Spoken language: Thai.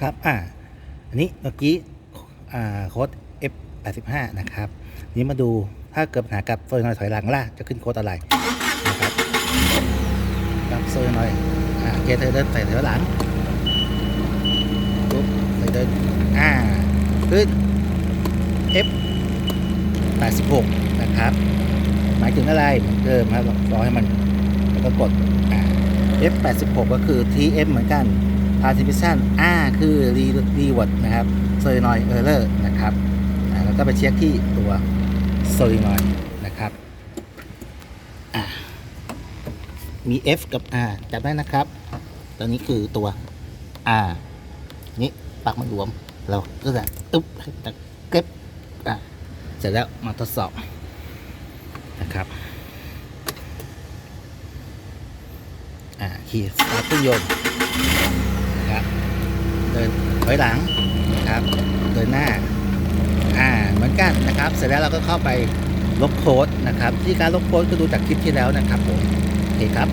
ครับอ่าอันนี้เมื่อกี้อ่าโค้ด F85 นะครับนี้มาดูถ้าเกิดปัญหากับโซยนอยถอยหลังล่ะจะขึ้นโค้ดอะไรนะครับกับโซยนอยอ่าเกียร์เธอเดินใส่ถอยหลังปุ๊บใส่เดินอ่าขึ้น F 86 นะครับหมายถึงอะไรเหมือนเดิมครับรอให้มันแล้วก็กด F 86 ก็คือ TM เหมือนกัน Transmission R คือ Re Reward นะครับ Solenoid Error นะครับอ่าแล้วก็ไปเช็คที่ตัว Solenoid นะครับมี F กับ R จับได้นะครับตอนนี้คือตัว R นี่ปากมันรวม เราก็จะอึ๊บจะเก็บอะเสร็จแล้วมาทดสอบนะครับอ่าขี่สตาร์ทเครื่องยนต์ นะครับ เดินถอยหลังนะครับ เดินหน้า อ่า เหมือนกันนะครับ เสร็จแล้วเราก็เข้าไปลบโค้ดนะครับ ที่การลบโค้ดก็ดูจากคลิปที่แล้วนะครับผมโอเคครับ